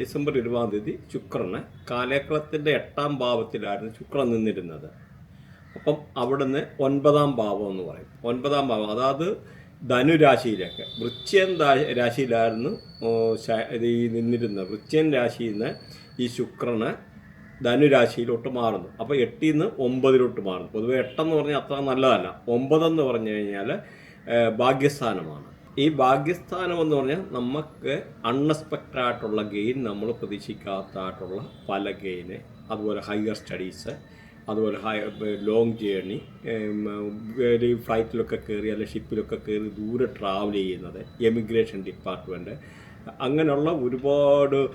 December ഇരുപതാം തീയതി ശുക്രന് കാലേക്കളത്തിന്റെ എട്ടാം ഭാവത്തിലായിരുന്നു ശുക്രൻ നിന്നിരുന്നത്. അപ്പം അവിടുന്ന് ഒൻപതാം ഭാവം എന്ന് പറയും. ഒൻപതാം ഭാവം. അതായത് ധനുരാശിയിലൊക്കെ വൃശ്ചിയൻ ദാ- രാശിയിലായിരുന്നു ഈ നിന്നിരുന്നത്. വൃശ്ചിയൻ രാശിയിൽ നിന്ന് ഈ ശുക്രന് ധനുരാശിയിലോട്ട് മാറുന്നു. അപ്പോൾ എട്ടിൽ നിന്ന് ഒമ്പതിലോട്ട് മാറുന്നു. പൊതുവെ എട്ടെന്ന് പറഞ്ഞാൽ അത്ര നല്ലതല്ല. ഒമ്പതെന്ന് പറഞ്ഞു കഴിഞ്ഞാൽ ഭാഗ്യസ്ഥാനമാണ്. ഈ ഭാഗ്യസ്ഥാനം എന്ന് പറഞ്ഞാൽ നമുക്ക് അൺഎക്സ്പെക്റ്റഡ് ആയിട്ടുള്ള ഗെയിൻ നമ്മൾ പ്രതീക്ഷിക്കാത്തതായിട്ടുള്ള പല ഗെയിന് അതുപോലെ ഹയർ സ്റ്റഡീസ് അതുപോലെ ഹൈ ലോങ് ജേർണി ഒരു ഫ്ലൈറ്റിലൊക്കെ കയറി അല്ലെങ്കിൽ ഷിപ്പിലൊക്കെ കയറി ദൂരെ ട്രാവൽ ചെയ്യുന്നത് എമിഗ്രേഷൻ ഡിപ്പാർട്ട്മെന്റ് അങ്ങനെയുള്ള ഒരുപാട്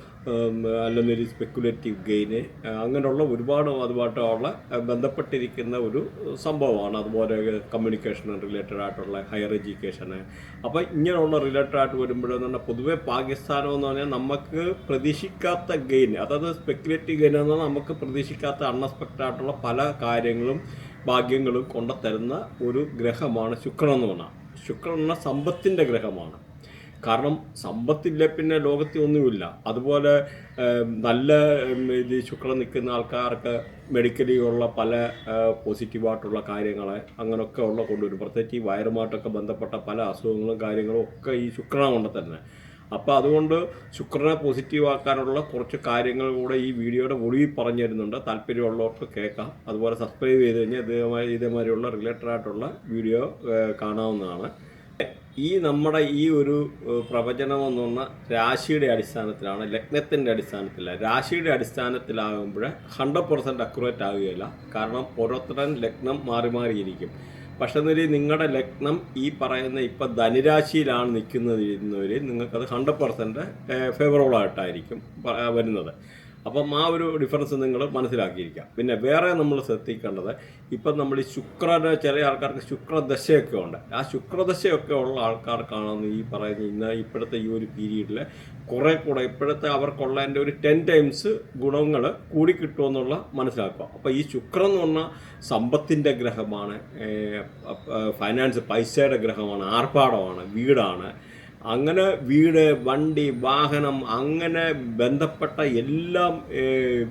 അല്ലെന്നൊരു സ്പെക്കുലേറ്റീവ് ഗെയിന് അങ്ങനെയുള്ള ഒരുപാട് അതുമായിട്ടുള്ള ബന്ധപ്പെട്ടിരിക്കുന്ന ഒരു സംഭവമാണ്. അതുപോലെ കമ്മ്യൂണിക്കേഷൻ റിലേറ്റഡ് ആയിട്ടുള്ള ഹയർ എഡ്യൂക്കേഷന് അപ്പോൾ ഇങ്ങനെയുള്ള റിലേറ്റഡ് ആയിട്ട് വരുമ്പോഴെന്ന് പറഞ്ഞാൽ പൊതുവെ പാകിസ്ഥാനം എന്ന് പറഞ്ഞാൽ നമുക്ക് പ്രതീക്ഷിക്കാത്ത ഗെയിൻ അതായത് സ്പെക്കുലേറ്റീവ് ഗെയിൻ എന്ന് പറഞ്ഞാൽ നമുക്ക് പ്രതീക്ഷിക്കാത്ത അൺഎക്സ്പെക്റ്റഡ് ആയിട്ടുള്ള പല കാര്യങ്ങളും ഭാഗ്യങ്ങളും കൊണ്ടുത്തരുന്ന ഒരു ഗ്രഹമാണ് ശുക്രൻ എന്ന് പറഞ്ഞാൽ ശുക്രൻ എന്ന സമ്പത്തിന്റെ ഗ്രഹമാണ്. കാരണം സമ്പത്തില്ല പിന്നെ ലോകത്തിൽ ഒന്നുമില്ല. അതുപോലെ നല്ല ഇത് ശുക്രം നിൽക്കുന്ന ആൾക്കാർക്ക് മെഡിക്കലി ഉള്ള പല പോസിറ്റീവായിട്ടുള്ള കാര്യങ്ങൾ അങ്ങനെയൊക്കെ ഉള്ള കൊണ്ടുവരും. പ്രത്യേകിച്ച് ഈ വയറുമായിട്ടൊക്കെ ബന്ധപ്പെട്ട പല അസുഖങ്ങളും കാര്യങ്ങളും ഒക്കെ ഈ ശുക്രനെ കൊണ്ട് തന്നെ അപ്പോൾ അതുകൊണ്ട് ശുക്രനെ പോസിറ്റീവ് ആക്കാനുള്ള കുറച്ച് കാര്യങ്ങൾ കൂടെ ഈ വീഡിയോയുടെ ഒളിവിൽ പറഞ്ഞു തരുന്നുണ്ട് താല്പര്യമുള്ളവർക്ക് കേൾക്കാം. അതുപോലെ സബ്സ്ക്രൈബ് ചെയ്ത് കഴിഞ്ഞാൽ ഇതേമാതിരി ഇതേമാതിരിയുള്ള റിലേറ്റഡ് ആയിട്ടുള്ള വീഡിയോ കാണാവുന്നതാണ്. ഈ നമ്മുടെ ഈ ഒരു പ്രവചനം എന്ന് പറഞ്ഞാൽ രാശിയുടെ അടിസ്ഥാനത്തിലാണ് ലഗ്നത്തിന്റെ അടിസ്ഥാനത്തില രാശിയുടെ അടിസ്ഥാനത്തിലാകുമ്പോൾ ഹൺഡ്രഡ് പെർസെന്റ് അക്യുറേറ്റ് ആവുകയില്ല. കാരണം ഓരോരുത്തരും ലഗ്നം മാറി മാറിയിരിക്കും. പക്ഷേ എന്നൊരു നിങ്ങളുടെ ലഗ്നം ഈ പറയുന്ന ഇപ്പം ധനുരാശിയിലാണ് നിൽക്കുന്നത് നിങ്ങൾക്കത് ഹൺഡ്രഡ് പെർസെന്റ് പ- വരുന്നത്. അപ്പം ആ ഒരു ഡിഫറൻസ് നിങ്ങൾ മനസ്സിലാക്കിയിരിക്കാം. പിന്നെ വേറെ നമ്മൾ ശ്രദ്ധിക്കേണ്ടത് ഇപ്പം നമ്മൾ ഈ ശുക്രന് ചെറിയ ആൾക്കാർക്ക് ശുക്രദശയൊക്കെ ഉണ്ട്. ആ ശുക്രദശയൊക്കെ ഉള്ള ആൾക്കാർക്കാണ് ഈ പറയുന്ന ഇന്ന് ഇപ്പോഴത്തെ ഈ ഒരു പീരീഡിൽ കുറേ കൂടെ ഇപ്പോഴത്തെ അവർക്കുള്ളതിന്റെ ഒരു ടെൻ ടൈംസ് ഗുണങ്ങൾ കൂടി കിട്ടുമെന്നുള്ള മനസ്സിലാക്കുക. അപ്പോൾ ഈ ശുക്രൻ എന്ന് പറഞ്ഞാൽ സമ്പത്തിന്റെ ഗ്രഹമാണ് ഫൈനാൻസ് പൈസയുടെ ഗ്രഹമാണ് ആർഭാടമാണ് വീടാണ് അങ്ങനെ വീട് വണ്ടി വാഹനം അങ്ങനെ ബന്ധപ്പെട്ട എല്ലാം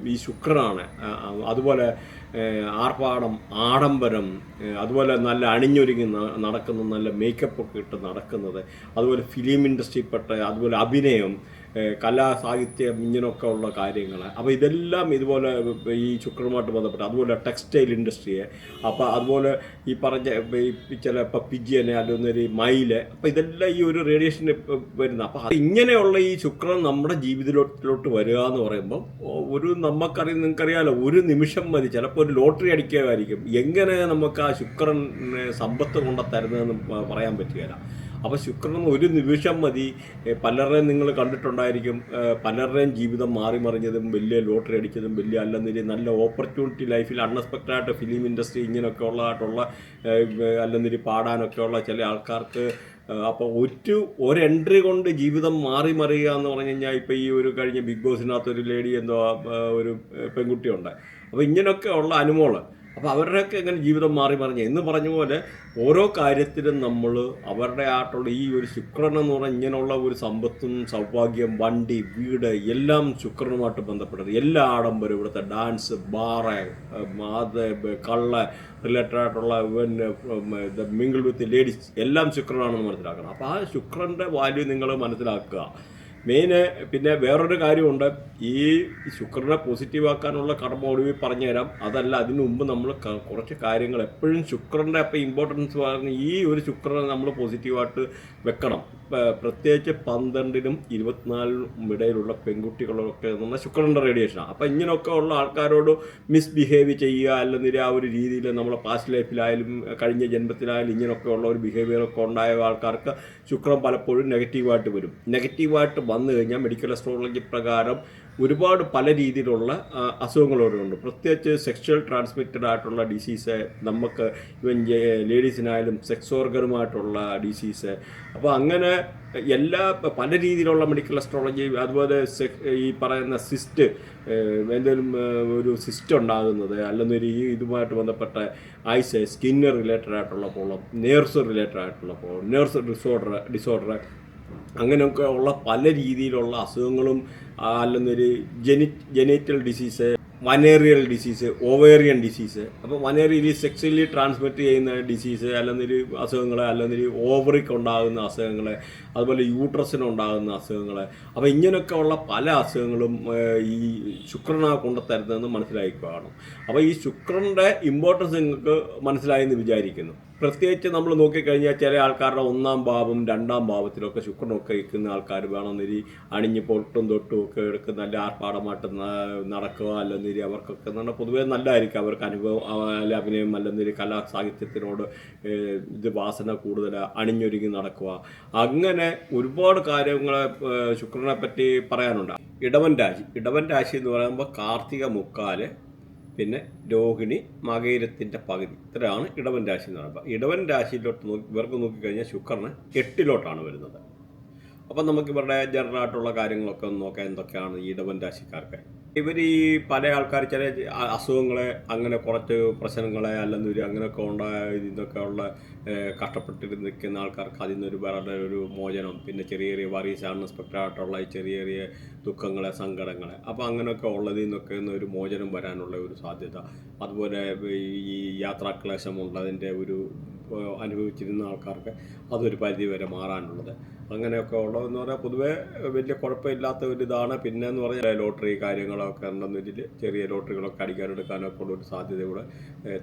ഈ ശുക്രനാണ്. അതുപോലെ ആർപ്പാടം ആഡംബരം അതുപോലെ നല്ല അണിഞ്ഞൊരുങ്ങി നടക്കുന്ന നല്ല മേക്കപ്പൊക്കെ ഇട്ട് നടക്കുന്നത് അതുപോലെ ഫിലിം ഇൻഡസ്ട്രിയിൽപ്പെട്ട അതുപോലെ അഭിനയം കലാ സാഹിത്യം ഇങ്ങനെയൊക്കെ ഉള്ള കാര്യങ്ങൾ അപ്പോൾ ഇതെല്ലാം ഇതുപോലെ ഈ ശുക്രനുമായിട്ട് ബന്ധപ്പെട്ട് അതുപോലെ ടെക്സ്റ്റൈൽ ഇൻഡസ്ട്രിയെ അപ്പോൾ അതുപോലെ ഈ പറഞ്ഞ ഈ ചില ഇപ്പം പിജിയനെ അല്ലെങ്കിൽ മയിൽ അപ്പോൾ ഇതെല്ലാം ഈ ഒരു റേഡിയേഷൻ വരുന്ന അപ്പോൾ ഇങ്ങനെയുള്ള ഈ ശുക്രൻ നമ്മുടെ ജീവിതത്തിലോട്ട് വരിക എന്ന് പറയുമ്പോൾ ഒരു നമുക്കറിയാം നിങ്ങൾക്കറിയാലോ ഒരു നിമിഷം മതി. ചിലപ്പോൾ ഒരു ലോട്ടറി അടിക്കുകയായിരിക്കും എങ്ങനെ നമുക്ക് ആ ശുക്രനെ സമ്പത്ത് കൊണ്ടത്തരുന്നതെന്ന് പറയാൻ പറ്റുകയില്ല. അപ്പോൾ ശുക്രൻ ഒരു നിമിഷം മതി. പലരുടെയും നിങ്ങൾ കണ്ടിട്ടുണ്ടായിരിക്കും. പലരുടെയും ജീവിതം മാറി മറിഞ്ഞതും വലിയ ലോട്ടറി അടിച്ചതും വലിയ അല്ലെന്നില്ല നല്ല ഓപ്പർച്യൂണിറ്റി ലൈഫിൽ അൺഎക്സ്പെക്റ്റഡ് ആയിട്ട് ഫിലിം ഇൻഡസ്ട്രി ഇങ്ങനെയൊക്കെ ഉള്ളതായിട്ടുള്ള അല്ലെന്നിരി പാടാനൊക്കെയുള്ള ചില ആൾക്കാർക്ക് അപ്പോൾ ഒരു ഒരു എൻട്രി കൊണ്ട് ജീവിതം മാറി മറിയുക എന്ന് പറഞ്ഞു കഴിഞ്ഞാൽ ഇപ്പോൾ ഈ ഒരു കഴിഞ്ഞ ബിഗ് ബോസിനകത്ത് ഒരു ലേഡി എന്തോ ഒരു പെൺകുട്ടിയുണ്ട്. അപ്പോൾ ഇങ്ങനെയൊക്കെ ഉള്ള അനുമോൾ അപ്പോൾ അവരുടെയൊക്കെ എങ്ങനെ ജീവിതം മാറി മറിഞ്ഞു. എന്ന് പറഞ്ഞ പോലെ ഓരോ കാര്യത്തിലും നമ്മൾ അവരുടെ ആയിട്ടുള്ള ഈ ഒരു ശുക്രൻ എന്ന് പറഞ്ഞാൽ ഇങ്ങനെയുള്ള ഒരു സമ്പത്തും സൗഭാഗ്യം വണ്ടി വീട് എല്ലാം ശുക്രനുമായിട്ട് ബന്ധപ്പെട്ടത് എല്ലാ ആഡംബരം ഇവിടുത്തെ ഡാൻസ് ബാറ് അത് കള്ള റിലേറ്റഡ് ആയിട്ടുള്ള പിന്നെ മിങ്കിൾ വിത്ത് ലേഡീസ് എല്ലാം ശുക്രനാണെന്ന് മനസ്സിലാക്കണം. അപ്പോൾ ആ ശുക്രന്റെ വാല്യൂ നിങ്ങൾ മനസ്സിലാക്കുക. മെയിന് പിന്നെ വേറൊരു കാര്യമുണ്ട്. ഈ ശുക്രനെ പോസിറ്റീവ് ആക്കാനുള്ള കർമ്മ ഒടുവിൽ പറഞ്ഞുതരാം. അതല്ല അതിനു മുമ്പ് നമ്മൾ കുറച്ച് കാര്യങ്ങൾ എപ്പോഴും ശുക്രന്റെ അപ്പം ഇമ്പോർട്ടൻസ് പറഞ്ഞ് ഈ ഒരു ശുക്രനെ നമ്മൾ പോസിറ്റീവായിട്ട് വെക്കണം. പ്രത്യേകിച്ച് പന്ത്രണ്ടിനും ഇരുപത്തിനാലിനും ഇടയിലുള്ള പെൺകുട്ടികളൊക്കെ എന്ന് പറഞ്ഞാൽ ശുക്രന്റെ റേഡിയേഷനാണ് അപ്പം ഇങ്ങനെയൊക്കെ ഉള്ള ആൾക്കാരോട് മിസ്ബിഹേവ് ചെയ്യുക അല്ലെങ്കിൽ ആ ഒരു രീതിയിൽ നമ്മളെ പാസ്റ്റ് ലൈഫിലായാലും കഴിഞ്ഞ ജന്മത്തിലായാലും ഇങ്ങനെയൊക്കെ ഉള്ള ഒരു ബിഹേവിയറൊക്കെ ഉണ്ടായ ആൾക്കാർക്ക് ശുക്രൻ പലപ്പോഴും നെഗറ്റീവായിട്ട് വരും. നെഗറ്റീവായിട്ട് വന്നു കഴിഞ്ഞാൽ മെഡിക്കൽ അസ്ട്രോളജി പ്രകാരം ഒരുപാട് പല രീതിയിലുള്ള അസുഖങ്ങൾ അസുഖങ്ങളുണ്ട് പ്രത്യേകിച്ച് സെക്ഷൽ ട്രാൻസ്മിറ്റഡ് ആയിട്ടുള്ള ഡിസീസ് നമുക്ക് ഇവൻ ലേഡീസിനായാലും സെക്സ് ഓർഗനുമായിട്ടുള്ള ഡിസീസ് അപ്പോൾ അങ്ങനെ എല്ലാ പല രീതിയിലുള്ള മെഡിക്കൽ അസ്ട്രോളജി അതുപോലെ ഈ പറയുന്ന സിസ്റ്റ് എന്തെങ്കിലും ഒരു സിസ്റ്റ് ഉണ്ടാകുന്നത് അല്ലെന്നൊരു ഈ ഇതുമായിട്ട് ബന്ധപ്പെട്ട ഐസ് സ്കിന്ന് റിലേറ്റഡ് ആയിട്ടുള്ള പ്രോബ്ലം നേഴ്സ് റിലേറ്റഡ് ആയിട്ടുള്ള പ്രോബ്ലം നേഴ്സ് ഡിസോർഡർ ഡിസോർഡർ അങ്ങനെയൊക്കെ ഉള്ള പല രീതിയിലുള്ള അസുഖങ്ങളും അല്ലെന്നൊരു Jeni genital disease venereal disease ovarian disease അപ്പോൾ വനേറിയൽ സെക്സ്വലി ട്രാൻസ്മിറ്റ് ചെയ്യുന്ന ഡിസീസ് അല്ലെന്നൊരു അസുഖങ്ങൾ അല്ലെന്നൊരു ഓവറിക്ക് ഉണ്ടാകുന്ന അസുഖങ്ങൾ അതുപോലെ യൂട്രസിന് ഉണ്ടാകുന്ന അസുഖങ്ങൾ അപ്പോൾ ഇങ്ങനെയൊക്കെ ഉള്ള പല അസുഖങ്ങളും ഈ ശുക്രനാ കൊണ്ട് തരുന്നതെന്ന് കാണും. അപ്പോൾ ഈ ശുക്രന്റെ ഇമ്പോർട്ടൻസ് നിങ്ങൾക്ക് മനസ്സിലായെന്ന് വിചാരിക്കുന്നു. പ്രത്യേകിച്ച് നമ്മൾ നോക്കിക്കഴിഞ്ഞാൽ ചില ആൾക്കാരുടെ ഒന്നാം ഭാവം രണ്ടാം ഭാവത്തിലൊക്കെ ശുക്രനൊക്കെ ഇരിക്കുന്ന ആൾക്കാർ വേണമെന്നിരി അണിഞ്ഞ് പൊട്ടും തൊട്ടും ഒക്കെ എടുക്കുന്ന നല്ല ആർപ്പാടമായിട്ട് നടക്കുക അല്ലെന്നിരി അവർക്കൊക്കെ പറഞ്ഞാൽ പൊതുവേ നല്ലതായിരിക്കും. അവർക്ക് അനുഭവം അല്ല അഭിനയം അല്ലെന്നിരി കലാ സാഹിത്യത്തിനോട് ഇത് വാസന കൂടുതൽ അണിഞ്ഞൊരുങ്ങി നടക്കുക. അങ്ങനെ ഒരുപാട് കാര്യങ്ങളെ ശുക്രനെ പറ്റി പറയാനുണ്ട്. ഇടവൻ രാശി. ഇടവൻ രാശി എന്ന് പറയുമ്പോൾ കാർത്തിക മുക്കാൽ പിന്നെ രോഹിണി മകയിരത്തിന്റെ പകുതി. ഇത്രയാണ് ഇടവൻ രാശി എന്ന് പറയുമ്പോൾ ഇടവൻ രാശിയിലോട്ട് നോക്കി ഇവർക്ക് നോക്കിക്കഴിഞ്ഞാൽ ശുക്രന് എട്ടിലോട്ടാണ് വരുന്നത്. അപ്പം നമുക്ക് ഇവരുടെ ജനറലായിട്ടുള്ള കാര്യങ്ങളൊക്കെ ഒന്ന് നോക്കാം എന്തൊക്കെയാണ് ഈ ഇടവൻ രാശിക്കാർക്ക്. ഇവർ ഈ പല ആൾക്കാർ ചില അസുഖങ്ങളെ അങ്ങനെ കുറച്ച് പ്രശ്നങ്ങളെ അല്ലെങ്കിൽ അങ്ങനെയൊക്കെ ഉണ്ടായ ഇതൊക്കെ ഉള്ള കഷ്ടപ്പെട്ടിരിക്കുന്ന നിൽക്കുന്ന ആൾക്കാർക്ക് അതിൽ നിന്നൊരു വേറെ ഒരു മോചനം പിന്നെ ചെറിയ ചെറിയ വറീസ് അൺഎക്സ്പെക്റ്റഡായിട്ടുള്ള ചെറിയ ചെറിയ ദുഃഖങ്ങളെ സങ്കടങ്ങളെ. അപ്പോൾ അങ്ങനെയൊക്കെ ഉള്ളതിൽ നിന്നൊക്കെ ഒരു മോചനം വരാനുള്ള ഒരു സാധ്യത. അതുപോലെ ഈ യാത്രാക്ലേശമുള്ളതിന്റെ ഒരു അനുഭവിച്ചിരുന്ന ആൾക്കാർക്ക് അതൊരു പരിധി വരെ മാറാനുള്ളത്. അങ്ങനെയൊക്കെ ഉള്ളതെന്ന് പറഞ്ഞാൽ പൊതുവേ വലിയ കുഴപ്പമില്ലാത്ത ഒരു ഇതാണ്. പിന്നെ എന്ന് പറഞ്ഞാൽ ലോട്ടറി കാര്യങ്ങളൊക്കെ ഉണ്ടെന്ന് വെച്ചിട്ട് ചെറിയ ലോട്ടറികളൊക്കെ അടിക്കാനെടുക്കാനൊക്കെ ഉള്ള ഒരു സാധ്യത കൂടെ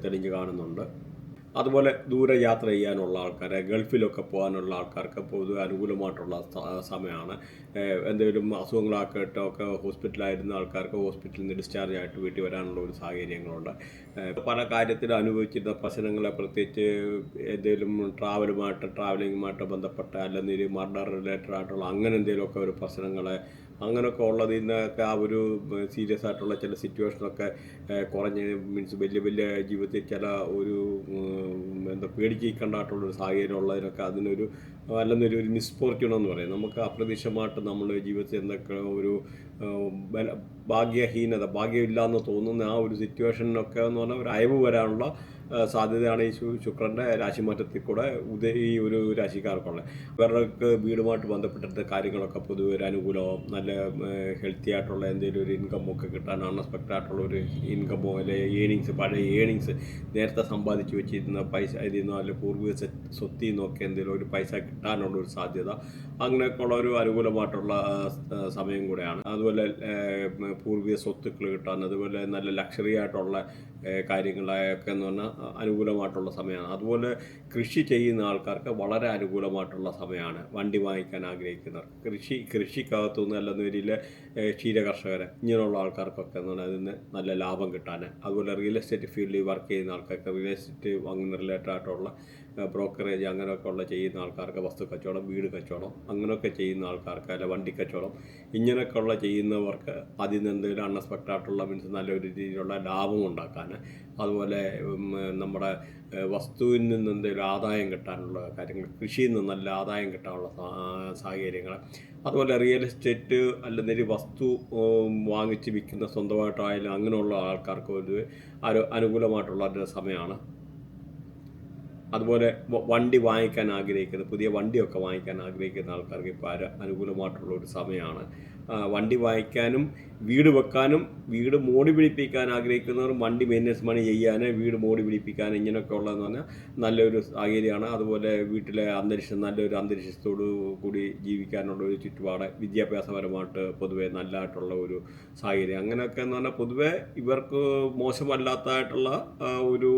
തെളിഞ്ഞു കാണുന്നുണ്ട്. അതുപോലെ ദൂരെ യാത്ര ചെയ്യാനുള്ള ആൾക്കാരെ ഗൾഫിലൊക്കെ പോകാനുള്ള ആൾക്കാർക്ക് പൊതുവെ അനുകൂലമായിട്ടുള്ള സമയമാണ് എന്തെങ്കിലും അസുഖങ്ങളൊക്കെ ഇട്ടൊക്കെ ഹോസ്പിറ്റലായിരുന്ന ആൾക്കാർക്ക് ഹോസ്പിറ്റലിൽ നിന്ന് ഡിസ്ചാർജ് ആയിട്ട് വീട്ടിൽ വരാനുള്ള ഒരു സാഹചര്യങ്ങളുണ്ട്. പല കാര്യത്തിൽ അനുഭവിച്ചിരുന്ന പ്രശ്നങ്ങളെ പ്രത്യേകിച്ച് എന്തെങ്കിലും ട്രാവലുമായിട്ട് ട്രാവലിങ്ങുമായിട്ട് ബന്ധപ്പെട്ട അല്ലെങ്കിൽ മർഡർ റിലേറ്റഡ് ആയിട്ടുള്ള അങ്ങനെ എന്തെങ്കിലുമൊക്കെ ഒരു പ്രശ്നങ്ങളെ അങ്ങനെയൊക്കെ ഉള്ളതിൽ നിന്നൊക്കെ ആ ഒരു സീരിയസ് ആയിട്ടുള്ള ചില സിറ്റുവേഷനൊക്കെ കുറഞ്ഞ് മീൻസ് വലിയ വലിയ ജീവിതത്തിൽ ചില ഒരു എന്താ എന്താ പേടിച്ചിരിക്കേണ്ടതായിട്ടുള്ളൊരു സാഹചര്യം ഉള്ളതിനൊക്കെ അതിനൊരു അല്ലെന്നൊരു ഒരു മിസ്ഫോർച്യൂൺ എന്ന് പറയും. നമുക്ക് അപ്രതീക്ഷമായിട്ട് നമ്മുടെ ജീവിതത്തിൽ എന്തൊക്കെ ഒരു ഭാഗ്യഹീനത ഭാഗ്യമില്ല എന്ന് തോന്നുന്ന ആ ഒരു സിറ്റുവേഷനൊക്കെ എന്ന് പറഞ്ഞാൽ ഒരു അയവ് വരാനുള്ള സാധ്യതയാണ് ഈ ശുക്രന്റെ രാശിമാറ്റത്തിൽ കൂടെ ഉദയ ഈ ഒരു രാശിക്കാർക്കുള്ളത്. ഇവർക്ക് വീടുമായിട്ട് ബന്ധപ്പെട്ടിട്ട് കാര്യങ്ങളൊക്കെ പൊതുവെ ഒരു അനുകൂലവും നല്ല ഹെൽത്തി ആയിട്ടുള്ള എന്തെങ്കിലും ഒരു ഇൻകം ഒക്കെ കിട്ടാൻ അൺഎക്സ്പെക്റ്റഡ് ആയിട്ടുള്ള ഒരു ഇൻകമോ അല്ലെ ഏണിങ്സ് പഴയ ഏണിങ്സ് നേരത്തെ സമ്പാദിച്ച് വെച്ചിരുന്ന പൈസ ഇതിൽ നിന്നോ അല്ലെങ്കിൽ പൂർവിക സ്വ- സ്വത്തിൽ നിന്നൊക്കെ എന്തെങ്കിലും ഒരു പൈസ കിട്ടാനുള്ള ഒരു സാധ്യത അങ്ങനെയൊക്കെയുള്ള ഒരു അനുകൂലമായിട്ടുള്ള സമയം കൂടെയാണ്. അതുപോലെ പൂർവിക സ്വത്തുക്കൾ കിട്ടാൻ അതുപോലെ നല്ല ലക്ഷറി ആയിട്ടുള്ള കാര്യങ്ങളൊക്കെ എന്ന് പറഞ്ഞാൽ അനുകൂലമായിട്ടുള്ള സമയമാണ്. അതുപോലെ കൃഷി ചെയ്യുന്ന ആൾക്കാർക്ക് വളരെ അനുകൂലമായിട്ടുള്ള സമയമാണ് വണ്ടി വാങ്ങിക്കാൻ ആഗ്രഹിക്കുന്നവർ. കൃഷി കൃഷിക്കകത്തുനിന്ന് അല്ലെന്ന രീതിയിൽ ക്ഷീര കർഷകർ ഇങ്ങനെയുള്ള ആൾക്കാർക്കൊക്കെ എന്ന് പറഞ്ഞാൽ അതിന് നല്ല ലാഭം കിട്ടാൻ. അതുപോലെ റിയൽ എസ്റ്റേറ്റ് ഫീൽഡിൽ വർക്ക് ചെയ്യുന്ന ആൾക്കാർക്ക് റിയൽ എസ്റ്റേറ്റ് വാങ്ങുന്ന റിലേറ്റഡ് ആയിട്ടുള്ള ബ്രോക്കറേജ് അങ്ങനെയൊക്കെ ഉള്ള ചെയ്യുന്ന ആൾക്കാർക്ക് വസ്തു കച്ചവടം വീട് കച്ചവടം അങ്ങനെയൊക്കെ ചെയ്യുന്ന ആൾക്കാർക്ക് അല്ല വണ്ടി കച്ചവടം ഇങ്ങനെയൊക്കെ ഉള്ള ചെയ്യുന്നവർക്ക് അതിൽ നിന്ന് എന്തെങ്കിലും അൺഎക്സ്പെക്റ്റഡ് ആയിട്ടുള്ള മീൻസ് നല്ലൊരു രീതിയിലുള്ള ലാഭം ഉണ്ടാക്കാൻ അതുപോലെ നമ്മുടെ വസ്തുവിൽ നിന്ന് എന്തെങ്കിലും ആദായം കിട്ടാനുള്ള കാര്യങ്ങൾ കൃഷിയിൽ നിന്ന് നല്ല ആദായം കിട്ടാനുള്ള സാഹചര്യങ്ങൾ അതുപോലെ റിയൽ എസ്റ്റേറ്റ് അല്ലെങ്കിൽ വസ്തു വാങ്ങിച്ച് വിൽക്കുന്ന സ്വന്തമായിട്ടായാലും അങ്ങനെയുള്ള ആൾക്കാർക്ക് ഒരു അനുകൂലമായിട്ടുള്ള ഒരു സമയമാണ്. അതുപോലെ വണ്ടി വാങ്ങിക്കാൻ ആഗ്രഹിക്കുന്ന പുതിയ വണ്ടിയൊക്കെ വാങ്ങിക്കാൻ ആഗ്രഹിക്കുന്ന ആൾക്കാർക്ക് ഇപ്പോൾ അനുകൂലമായിട്ടുള്ള ഒരു സമയമാണ്. വണ്ടി വായിക്കാനും വീട് വെക്കാനും വീട് മോടി പിടിപ്പിക്കാൻ ആഗ്രഹിക്കുന്നവർ വണ്ടി മെയിന്റനൻസ് പണി ചെയ്യാൻ വീട് മോടി പിടിപ്പിക്കാൻ ഇങ്ങനെയൊക്കെ ഉള്ളതെന്ന് പറഞ്ഞാൽ നല്ലൊരു സാഹചര്യമാണ്. അതുപോലെ വീട്ടിലെ അന്തരീക്ഷം നല്ലൊരു അന്തരീക്ഷത്തോടു കൂടി ജീവിക്കാനുള്ള ഒരു ചുറ്റുപാട് വിദ്യാഭ്യാസപരമായിട്ട് പൊതുവെ നല്ലതായിട്ടുള്ള ഒരു സാഹചര്യം. അങ്ങനെയൊക്കെ എന്ന് പറഞ്ഞാൽ പൊതുവേ ഇവർക്ക് മോശമല്ലാത്തതായിട്ടുള്ള ഒരു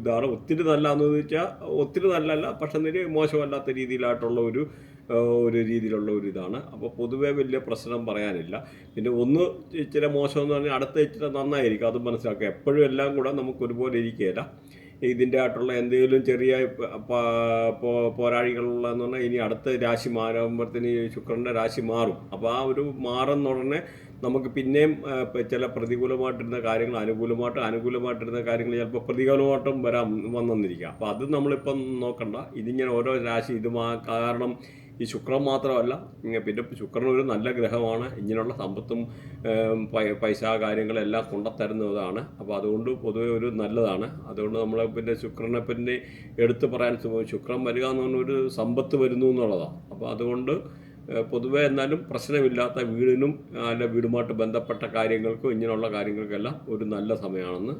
ഇതാണ്. ഒത്തിരി നല്ലതെന്ന് വെച്ചാൽ ഒത്തിരി നല്ലതല്ല പക്ഷെ നിര മോശമല്ലാത്ത രീതിയിലായിട്ടുള്ള ഒരു ഒരു രീതിയിലുള്ള ഒരു ഇതാണ്. അപ്പോൾ പൊതുവേ വലിയ പ്രശ്നം പറയാനില്ല. പിന്നെ ഒന്ന് ഇച്ചിരി മോശം എന്ന് പറഞ്ഞാൽ അടുത്ത ഇച്ചിരി നന്നായിരിക്കും. അത് മനസ്സിലാക്കുക. എപ്പോഴും എല്ലാം കൂടെ നമുക്ക് ഒരുപോലെ ഇരിക്കുകയില്ല. ഇതിന്റെ ആയിട്ടുള്ള എന്തെങ്കിലും ചെറിയ പോരാളികളുള്ളതെന്ന് പറഞ്ഞാൽ ഇനി അടുത്ത രാശി മാറുമ്പോഴത്തേന് ശുക്രന്റെ രാശി മാറും. അപ്പോൾ ആ ഒരു മാറുന്ന ഉടനെ നമുക്ക് പിന്നെയും ചില പ്രതികൂലമായിട്ടിരുന്ന കാര്യങ്ങൾ അനുകൂലമായിട്ട് അനുകൂലമായിട്ടിരുന്ന കാര്യങ്ങൾ ചിലപ്പോൾ പ്രതികൂലമായിട്ടും വരാൻ വന്നിരിക്കാം അപ്പോൾ അത് നമ്മളിപ്പം നോക്കണ്ട. ഇതിങ്ങനെ ഓരോ രാശി ഇത് കാരണം ഈ ശുക്രൻ മാത്രമല്ല പിന്നെ ശുക്രൻ ഒരു നല്ല ഗ്രഹമാണ്. ഇങ്ങനെയുള്ള സമ്പത്തും പൈസ കാര്യങ്ങളെല്ലാം കൊണ്ടത്തരുന്നതാണ്. അപ്പോൾ അതുകൊണ്ട് പൊതുവെ ഒരു നല്ലതാണ്. അതുകൊണ്ട് നമ്മൾ പിന്നെ ശുക്രനെ പിന്നെ എടുത്തു പറയാൻ ശുക്രൻ വരിക എന്ന് പറഞ്ഞ ഒരു സമ്പത്ത് വരുന്നു എന്നുള്ളതാണ് അപ്പോൾ അതുകൊണ്ട് പൊതുവെ എന്നാലും പ്രശ്നമില്ലാത്ത വീടിനും അല്ല വീടുമായിട്ട് ബന്ധപ്പെട്ട കാര്യങ്ങൾക്കും ഇങ്ങനെയുള്ള കാര്യങ്ങൾക്കെല്ലാം ഒരു നല്ല സമയമാണെന്ന്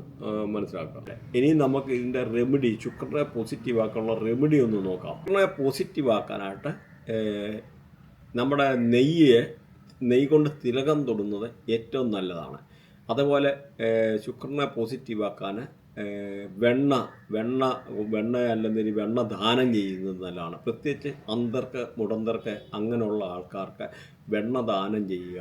മനസ്സിലാക്കാം. ഇനി നമുക്ക് ഇതിന്റെ റെമഡി ശുക്രനെ പോസിറ്റീവ് ആക്കാനുള്ള റെമഡി ഒന്ന് നോക്കാം. ശുക്രനെ പോസിറ്റീവ് ആക്കാനായിട്ട് നമ്മുടെ നെയ്യെ നെയ്യ് കൊണ്ട് തിലകം തൊടുന്നത് ഏറ്റവും നല്ലതാണ്. അതുപോലെ ശുക്രനെ പോസിറ്റീവ് ആക്കാൻ വെണ്ണ വെണ്ണ വെണ്ണ അല്ലെങ്കിൽ വെണ്ണ ദാനം ചെയ്യുന്നത് നല്ലതാണ്. പ്രത്യേകിച്ച് അന്തർക്ക് മുടന്തർക്ക് അങ്ങനെയുള്ള ആൾക്കാർക്ക് വെണ്ണ ദാനം ചെയ്യുക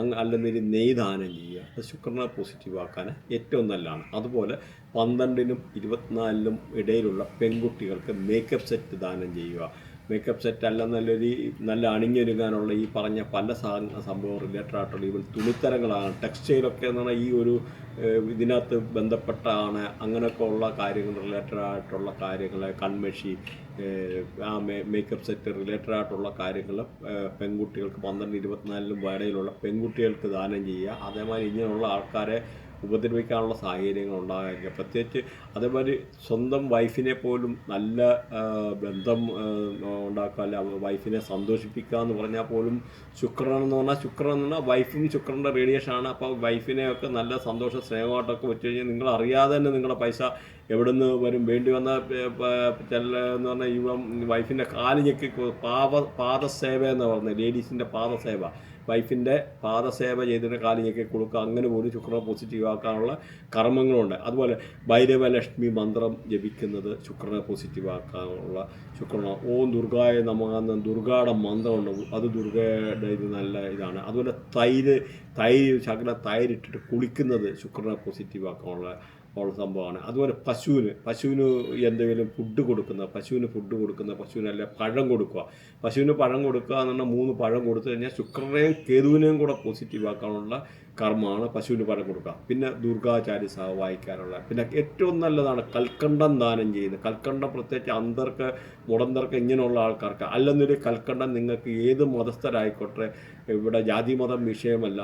അങ്ങ് അല്ലെങ്കിൽ നെയ് ദാനം ചെയ്യുക അത് ശുക്രനെ പോസിറ്റീവ് ആക്കാൻ ഏറ്റവും നല്ലതാണ്. അതുപോലെ പന്ത്രണ്ടിനും ഇരുപത്തിനാലിനും ഇടയിലുള്ള പെൺകുട്ടികൾക്ക് മേക്കപ്പ് സെറ്റ് ദാനം ചെയ്യുക മേക്കപ്പ് സെറ്റ് അല്ല നല്ലൊരു നല്ല അണിഞ്ഞൊരുങ്ങാനുള്ള ഈ പറഞ്ഞ പല സാധന സംഭവം റിലേറ്റഡ് ആയിട്ടുള്ള ഈവൻ തുണിത്തരങ്ങളാണ്. ടെക്സ്റ്റൈലൊക്കെ എന്ന് പറഞ്ഞാൽ ഈ ഒരു ഇതിനകത്ത് ബന്ധപ്പെട്ടാണ് അങ്ങനെയൊക്കെ ഉള്ള കാര്യങ്ങൾ റിലേറ്റഡ് ആയിട്ടുള്ള കാര്യങ്ങൾ കൺമഷി ആ മേ മേക്കപ്പ് സെറ്റ് റിലേറ്റഡ് ആയിട്ടുള്ള കാര്യങ്ങൾ പെൺകുട്ടികൾക്ക് പന്ത്രണ്ട് ഇരുപത്തിനാലിലും വരയിലുള്ള പെൺകുട്ടികൾക്ക് ദാനം ചെയ്യുക. അതേമാതിരി ഇങ്ങനെയുള്ള ആൾക്കാരെ ഉപദ്രവിക്കാനുള്ള സാഹചര്യങ്ങൾ ഉണ്ടാകാതിരിക്കുക. പ്രത്യേകിച്ച് അതേമാതിരി സ്വന്തം വൈഫിനെ പോലും നല്ല ബന്ധം ഉണ്ടാക്കുക അല്ല വൈഫിനെ സന്തോഷിപ്പിക്കുക എന്ന് പറഞ്ഞാൽ പോലും ശുക്രൻ എന്ന് പറഞ്ഞാൽ ശുക്രൻ എന്ന് പറഞ്ഞാൽ വൈഫും ശുക്രന്റെ റേഡിയേഷനാണ് അപ്പോൾ വൈഫിനെയൊക്കെ നല്ല സന്തോഷ സ്നേഹമായിട്ടൊക്കെ വെച്ച് കഴിഞ്ഞാൽ നിങ്ങൾ അറിയാതെ തന്നെ നിങ്ങളുടെ പൈസ എവിടുന്ന് വരും? വേണ്ടി വന്ന ചില എന്ന് പറഞ്ഞാൽ ഇവൻ വൈഫിന്റെ കാൽ ഞെക്കി പാവ പാദസേവ എന്ന് പറഞ്ഞത് ലേഡീസിന്റെ പാദസേവ. വൈഫിന്റെ പാദസേവ ചെയ്തിട്ട് കാൽ ഞെക്കി കൊടുക്കുക. അങ്ങനെ പോലും ശുക്രനെ പോസിറ്റീവ് ആക്കാനുള്ള കർമ്മങ്ങളുണ്ട്. അതുപോലെ ഭൈരവലക്ഷ്മി മന്ത്രം ജപിക്കുന്നത് ശുക്രനെ പോസിറ്റീവ് ആക്കാനുള്ള ശുക്രന. ഓം ദുർഗായ നമ ദുർഗയുടെ മന്ത്രമുണ്ട്. അത് ദുർഗയുടെ ഇത് നല്ല ഇതാണ്. അതുപോലെ തൈര് തൈര് ശകല തൈരിട്ടിട്ട് കുളിക്കുന്നത് ശുക്രനെ പോസിറ്റീവ് ആക്കാനുള്ള ഉള്ള സംഭവമാണ്. അതുപോലെ പശുവിന് പശുവിന് എന്തെങ്കിലും ഫുഡ് കൊടുക്കുന്ന പശുവിന് ഫുഡ് കൊടുക്കുന്ന പശുവിനല്ല പഴം കൊടുക്കുക. പശുവിന് പഴം കൊടുക്കുക എന്ന് പറഞ്ഞാൽ മൂന്ന് പഴം കൊടുത്തു കഴിഞ്ഞാൽ ശുക്രനെയും കേതുവിനെയും കൂടെ പോസിറ്റീവ് ആക്കാനുള്ള കർമ്മമാണ് പശുവിന് പഴം കൊടുക്കുക. പിന്നെ ദുർഗാചാര്യ സഹ വായിക്കാനുള്ള പിന്നെ ഏറ്റവും നല്ലതാണ് കൽക്കണ്ടം ദാനം ചെയ്യുന്നത്. കൽക്കണ്ടം പ്രത്യേകിച്ച് അന്തർക്ക് മുടന്തർക്ക് ഇങ്ങനെയുള്ള ആൾക്കാർക്ക് അല്ലെന്നൊരു കൽക്കണ്ടം നിങ്ങൾക്ക് ഏത് മതസ്ഥരായിക്കോട്ടെ ഇവിടെ ജാതി മതം വിഷയമല്ല.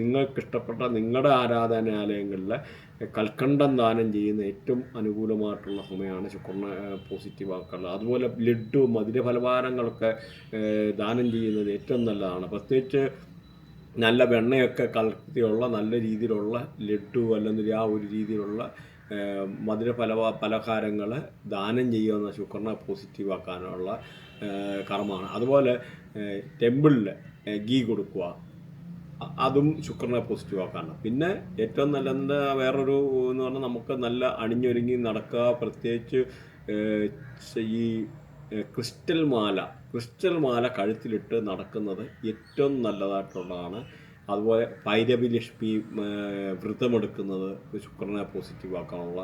നിങ്ങൾക്ക് ഇഷ്ടപ്പെട്ട നിങ്ങളുടെ ആരാധനാലയങ്ങളിൽ കൽക്കണ്ടം ദാനം ചെയ്യുന്ന ഏറ്റവും അനുകൂലമായിട്ടുള്ള സമയമാണ് ശുക്രനെ പോസിറ്റീവ് ആക്കാനുള്ളത് അതുപോലെ ലഡു മധുരഫലഹാരങ്ങളൊക്കെ ഏഹ്, ദാനം ചെയ്യുന്നത് ഏറ്റവും നല്ലതാണ്. പ്രത്യേകിച്ച് നല്ല വെണ്ണയൊക്കെ കലർത്തിയുള്ള നല്ല രീതിയിലുള്ള ലഡു അല്ലെങ്കിൽ ആ ഒരു രീതിയിലുള്ള മധുര പല പലഹാരങ്ങൾ ദാനം ചെയ്യുന്ന ശുക്രനെ പോസിറ്റീവ് ആക്കാനുള്ള കർമ്മമാണ്. അതുപോലെ ടെമ്പിളിൽ ഗീ കൊടുക്കുക. അതും ശുക്രനെ പോസിറ്റീവ് ആക്കാണ് പിന്നെ ഏറ്റവും നല്ല വേറൊരു എന്ന് പറഞ്ഞാൽ നമുക്ക് നല്ല അണിഞ്ഞൊരുങ്ങി നടക്കുക പ്രത്യേകിച്ച് ഈ ക്രിസ്റ്റൽ മാല ക്രിസ്റ്റൽ മാല കഴുത്തിലിട്ട് നടക്കുന്നത് ഏറ്റവും നല്ലതായിട്ടുള്ളതാണ്. അതുപോലെ ഭൈരവി ലക്ഷ്മി വ്രതമെടുക്കുന്നത് ശുക്രനെ പോസിറ്റീവ് ആക്കാനുള്ള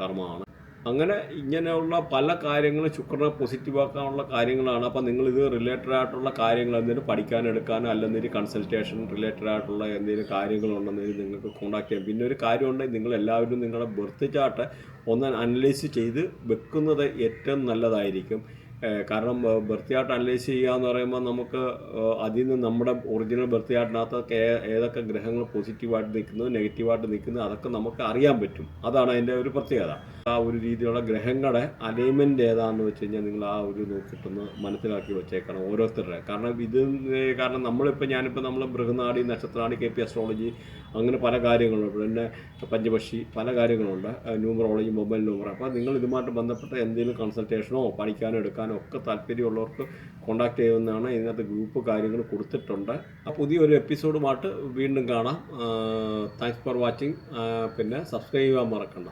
കർമ്മമാണ്. അങ്ങനെ ഇങ്ങനെയുള്ള പല കാര്യങ്ങളും ശുക്രനെ പോസിറ്റീവ് ആക്കാനുള്ള കാര്യങ്ങളാണ്. അപ്പോൾ നിങ്ങൾ ഇത് റിലേറ്റഡ് ആയിട്ടുള്ള കാര്യങ്ങൾ എന്തെങ്കിലും പഠിക്കാൻ എടുക്കാനോ അല്ലെന്നൊരു കൺസൾട്ടേഷൻ റിലേറ്റഡ് ആയിട്ടുള്ള എന്തെങ്കിലും കാര്യങ്ങളുണ്ടെന്നെങ്കിൽ നിങ്ങൾക്ക് കോൺടാക്ട് ചെയ്യാം. പിന്നെ ഒരു കാര്യമുണ്ടെങ്കിൽ നിങ്ങൾ എല്ലാവരും നിങ്ങളുടെ ബർത്ത് ചാർട്ട് ഒന്ന് അനലൈസ് ചെയ്ത് വെക്കുന്നത് ഏറ്റവും നല്ലതായിരിക്കും. കാരണം ബർത്ത് ചാർട്ട് അനലൈസ് ചെയ്യുക എന്ന് പറയുമ്പോൾ നമുക്ക് അതിൽ നിന്ന് നമ്മുടെ ഒറിജിനൽ ബർത്ത് ചാർട്ടിനകത്തൊക്കെ ഏ- ഏതൊക്കെ ഗ്രഹങ്ങൾ പോസിറ്റീവായിട്ട് നിൽക്കുന്നത് നെഗറ്റീവായിട്ട് നിൽക്കുന്നത് അതൊക്കെ നമുക്ക് അറിയാൻ പറ്റും. അതാണ് അതിന്റെ ഒരു പ്രത്യേകത. ആ ഒരു രീതിയിലുള്ള ഗ്രഹങ്ങളുടെ അലൈൻമെന്റ് ഏതാണെന്ന് വെച്ച് കഴിഞ്ഞാൽ നിങ്ങൾ ആ ഒരു നോക്കിയിട്ടൊന്ന് മനസ്സിലാക്കി വെച്ചേക്കണം ഓരോരുത്തരുടെ. കാരണം ഇത് കാരണം നമ്മളിപ്പോൾ ഞാനിപ്പോൾ നമ്മൾ മൃഗനാടി നക്ഷത്രാടി കെ പി അസ്ട്രോളജി അങ്ങനെ പല കാര്യങ്ങളുണ്ട്. പിന്നെ പഞ്ചപക്ഷി പല കാര്യങ്ങളുണ്ട്. ന്യൂമറോളജി മൊബൈൽ നമ്പർ അപ്പോൾ നിങ്ങൾ ഇതുമായിട്ട് ബന്ധപ്പെട്ട എന്തെങ്കിലും കൺസൾട്ടേഷനോ പഠിക്കാനോ എടുക്കാനോ ഒക്കെ താല്പര്യമുള്ളവർക്ക് കോൺടാക്ട് ചെയ്യുന്നതാണ് ഇതിനകത്ത് ഗ്രൂപ്പ് കാര്യങ്ങൾ കൊടുത്തിട്ടുണ്ട്. ആ പുതിയൊരു എപ്പിസോഡുമായിട്ട് വീണ്ടും കാണാം. താങ്ക്സ് ഫോർ വാച്ചിങ് പിന്നെ സബ്സ്ക്രൈബ് ചെയ്യാൻ മറക്കണ്ട.